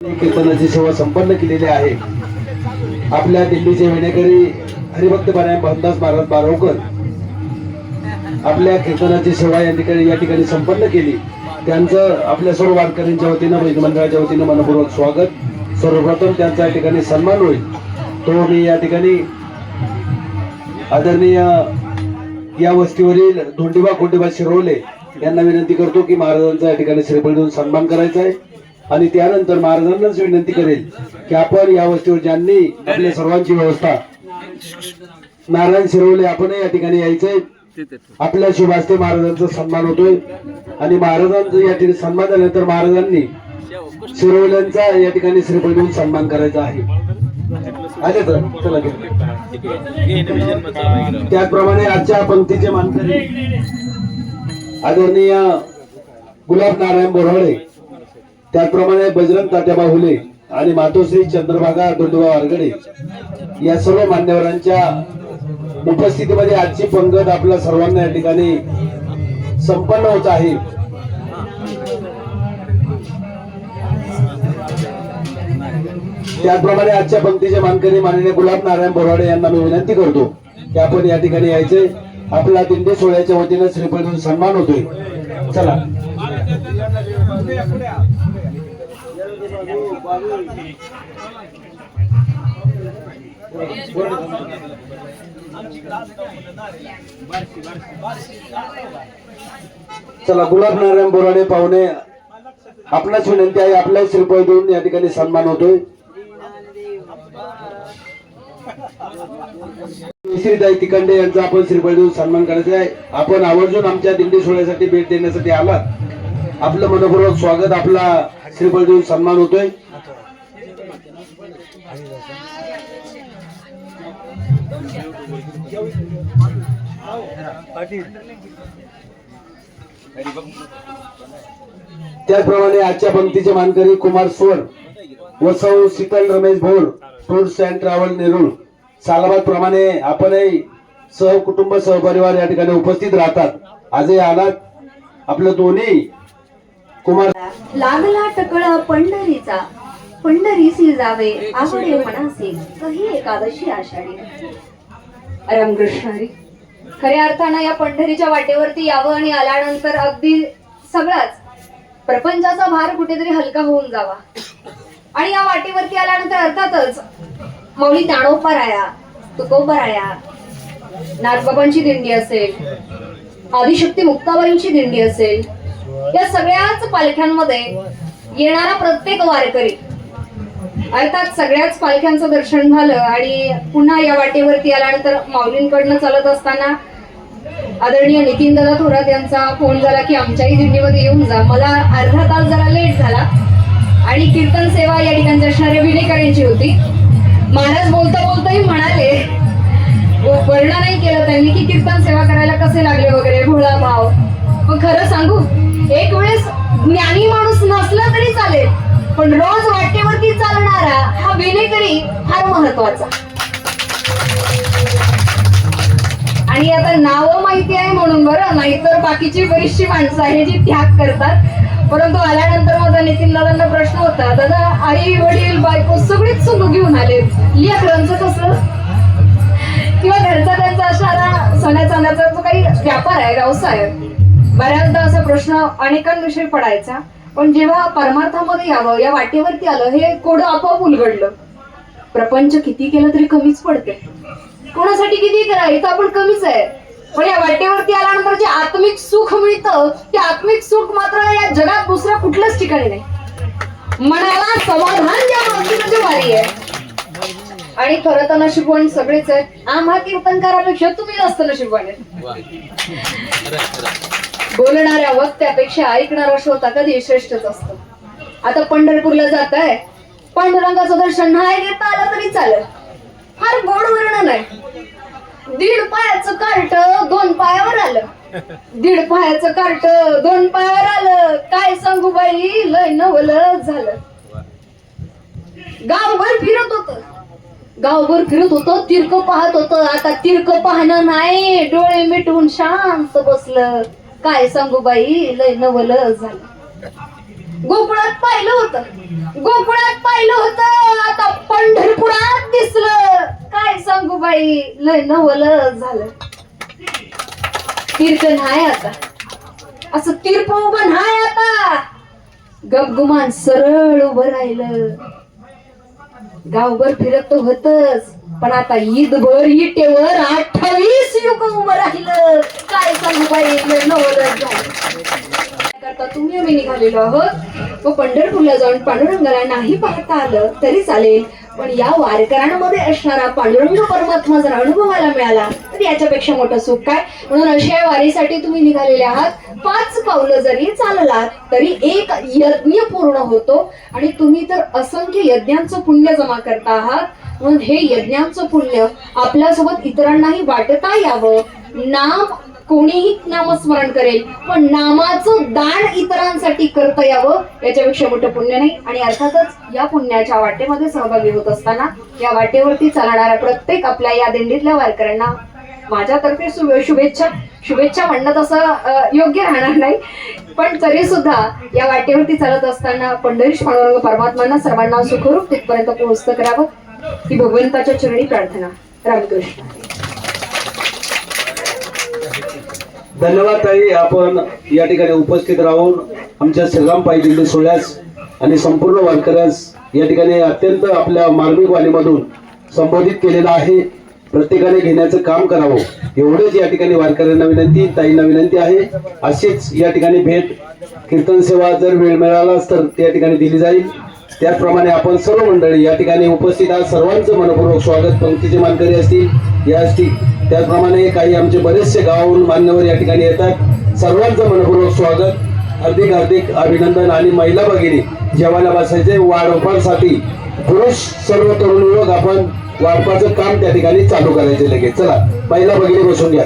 कीर्तनाची सेवा संपन्न केलेली आहे. आपल्या दिल्लीचे विणेकरी हरिभक्त पारायण भानदास महाराज बारवकर आपल्या कीर्तनाची सेवा या ठिकाणी या ठिकाणी संपन्न केली. त्यांचं आपल्या सर्व वारकऱ्यांच्या वतीनं वैद्य मंडळाच्या वतीनं मनपूर्वक स्वागत. सर्वप्रथम त्यांचा या ठिकाणी सन्मान होईल. तो मी या ठिकाणी आदरणीय या वस्तीवरील धोंडीबा कोंडीबा शिरवले यांना विनंती करतो की महाराजांचा या ठिकाणी श्रीफळ देऊन सन्मान करायचा आहे. आणि त्यानंतर महाराजांनाच विनंती करेल की आपण या वस्तीवर ज्यांनी आपल्या सर्वांची व्यवस्था नारायण शिरवले आपणही या ठिकाणी यायचंय. आपल्या शुभास्ते महाराजांचा सन्मान होतोय. आणि महाराजांचा या ठिकाणी सन्मान झाल्यानंतर महाराजांनी शिरवल्यांचा या ठिकाणी श्रीफळ देऊन सन्मान करायचा आहे. आले तर चला घेऊ. त्याचप्रमाणे आजच्या पंक्तीचे मानकरी आदरणीय गुलाब नारायण बोराडे त्याचप्रमाणे बजरंग तात्याबा हुले आणि मातोश्री चंद्रभागा दुर्दुबा वारगडे या सर्व मान्यवरांच्या उपस्थितीमध्ये आजची पंगत आपल्या सर्वांना या ठिकाणी संपन्न होत आहे. त्याचप्रमाणे आजच्या पंक्तीचे मानकरी माननीय गुलाब नारायण बोराडे यांना मी विनंती करतो की आपण या ठिकाणी यायचे. आपला दिंडी सोहळ्याच्या वतीनं श्रीफळ सन्मान होतोय. चला. चला गुलाब नारायण बोराडे पाहुणे आपणाच विनंती आहे आपल्याच रुपये देऊन या ठिकाणी सन्मान होतोय. श्रीताई तिकंडे यांचा आपण श्रीफळ देऊन सन्मान करायचा आहे. आपण आवर्जून आमच्या दिंडी सोहळ्यासाठी भेट देण्यासाठी आलात. आपलं मनपूर्वक स्वागत आपला श्रीफळ देऊन सन्मान होतोय. त्याचप्रमाणे आजच्या पंक्तीचे मानकरी कुमार सोर वसव Shital Ramesh Bhor tours and travel Nerul सालाबाद प्रमाणे आपणही सहकुटुंब सहपरिवार या ठिकाणी उपस्थित राहतात. आजही आलात. आपलं दोन्ही कुमार लागला टकळा पंढरीचा. पंढरीसी जावे आवडे मनासे कही एकादशी आषाढी. रामकृष्णारी खऱ्या अर्थानं या पंढरीच्या वाटेवरती यावं आणि आल्यानंतर अगदी सगळाच प्रपंचाचा भार कुठेतरी हलका होऊन जावा. आणि या वाटेवरती आल्यानंतर अर्थातच मौली ज्ञानोपराया तुकोबराया नागबाबांची दिंडी असेल आदिशक्ती मुक्ताबाईंची दिंडी असेल या सगळ्याच पालख्यांमध्ये येणारा प्रत्येक वारकरी अर्थात सगळ्याच पालख्यांचं दर्शन झालं आणि पुन्हा या वाटेवरती आल्यानंतर माऊलींकडनं चालत असताना आदरणीय नितीन दादा थोरात यांचा फोन झाला की आमच्याही दिंडीमध्ये येऊन जा. मला अर्धा तास जरा लेट झाला आणि कीर्तन सेवा या ठिकाणी असणाऱ्या विनेकरांची होती. महाराज बोलता बोलताही म्हणाले व- वर्णन नाही केलं त्यांनी की कीर्तन सेवा करायला कसे लागले वगैरे? भोळा भाव. मग खरं सांगू एक वेळेस ज्ञानी माणूस नसला तरी चालेल पण रोज वाटेवरती चालणारा हा विनेकरी फार महत्त्वाचा. आणि आता नावं माहिती आहे म्हणून बरं नाहीतर बाकीची बरीचशी माणसं आहे जी त्याग करतात. परंतु आल्यानंतर माझा नितीन दादांना प्रश्न होता दादा आई वडील बायको सगळीच सुख घेऊन आले. लेकरांचं कसं? किंवा घरचा त्यांचा अशा सोन्या चांदाचा जो काही व्यापार आहे व्यवसाय आहे, बऱ्याचदा असा प्रश्न अनेकांविषयी पडायचा पण जेव्हा परमार्थामध्ये यावं या वाटेवरती आलं हे कोडं आपोआप उलगडलं. प्रपंच किती केलं तरी कमीच पडते कोणासाठी किती करा इथं आपण कमीच आहे. पण या वाटेवरती आल्यानंतर जे आत्मिक सुख मिळतं ते आत्मिक सुख मात्र या जगात दुसऱ्या कुठल्याच ठिकाणी नाही. मनाला समाधान ज्या म्हणजे वारी आहे. आणि खरं तर नशिबवान सगळेच आहे. आम्हा कीर्तनकारापेक्षा तुम्ही जास्त नशिबवान आहे. बोलणाऱ्या वक्त्यापेक्षा ऐकणारा श्रोता कधी श्रेष्ठच असतो. आता पंढरपूरला जात आहे पांडुरंगाचं दर्शन नाही घेता आलं तरी चालेल. फार गोड वर्णन आहे. दीड पायाचं कार्ट दोन पायावर आलं. दीड पायाचं कार्ट दोन पायावर आलं. काय सांगू बाई लय नवल झालं. गावभर फिरत होत. गावभर फिरत होत तिरक पाहत होत. आता तिरक पाहणं नाही. डोळे मिटवून शांत बसलं. काय सांगू बाई? लय नवल झालं. गोकुळात पाहिलं होत. गोकुळात पाहिलं होत. आता पंढरपुरात दिसलं. काय सांगू बाई? लय नवल झालं. तीर्थ नाही आता. असं तीर्थ उभं नाही आता. गपगुमान सरळ उभं राहिलं. गावभर फिरत होतच. पण आता ईदभर इटेवर अठ्ठावीस युग उभं राहिलं काय सांगू बाई लय नवलच झालं करता तुम्ही आम्ही निघालेलो आहोत. व पंढरपूरला जाऊन पांडुरंगाला नाही पाहता आलं तरी चालेल. पण या वारकऱ्यांमध्ये असणारा पांडुरंग परमात्मा जर अनुभवायला मिळाला तर याच्यापेक्षा मोठं सुख काय? म्हणून अशा वारीसाठी तुम्ही निघालेले आहात. पाच पावलं जरी चाललात तरी एक यज्ञ पूर्ण होतो. आणि तुम्ही तर असंख्य यज्ञांचं पुण्य जमा करता आहात. म्हणून हे यज्ञांचं पुण्य आपल्यासोबत इतरांनाही वाटता यावं. नाम कोणीही नामस्मरण करेल पण नामाचं दान इतरांसाठी करता यावं याच्यापेक्षा मोठं पुण्य नाही. आणि अर्थातच या पुण्याच्या वाटेमध्ये सहभागी होत असताना या वाटेवरती चालणाऱ्या प्रत्येक आपल्या या दिंडीतल्या वारकऱ्यांना माझ्यातर्फे शुभेच्छा. शुभेच्छा म्हणणं तसं योग्य राहणार नाही. पण तरी सुद्धा या वाटेवरती चालत असताना पंढरीश पांडुरंग परमात्मांना सर्वांना सुखरूप तिथपर्यंत पोहोचतं करावं. ही भगवंताच्या चरणी प्रार्थना. रामकृष्ण. धन्यवाद ताई. आपण या ठिकाणी उपस्थित राहून आमच्या श्रीराम पायी दिंडी सोहळ्यास आणि संपूर्ण वारकऱ्यास या ठिकाणी अत्यंत आपल्या मार्मिक वाणीमधून संबोधित केलेलं आहे. प्रत्येकाने घेण्याचं काम करावं. एवढंच या ठिकाणी वारकऱ्यांना विनंती ताईंना विनंती आहे. अशीच या ठिकाणी भेट कीर्तन सेवा जर वेळ मिळालाच तर त्या ठिकाणी दिली जाईल. त्याचप्रमाणे आपण सर्व मंडळी या ठिकाणी उपस्थित आहात. सर्वांचं मनपूर्वक स्वागत. पंक्तीचे मानकरी असतील या असतील. त्याचप्रमाणे काही आमचे बरेचसे गावावरून मान्यवर या ठिकाणी येतात. सर्वांचं मनपूर्वक स्वागत. हार्दिक हार्दिक अभिनंदन. आणि महिला भगिनी जेवायला बसायचे वाढोपासाठी पुरुष सर्व तरुण युवक आपण वाढपाचं काम त्या ठिकाणी चालू करायचे लगेच. चला महिला भगिनी बसून घ्या.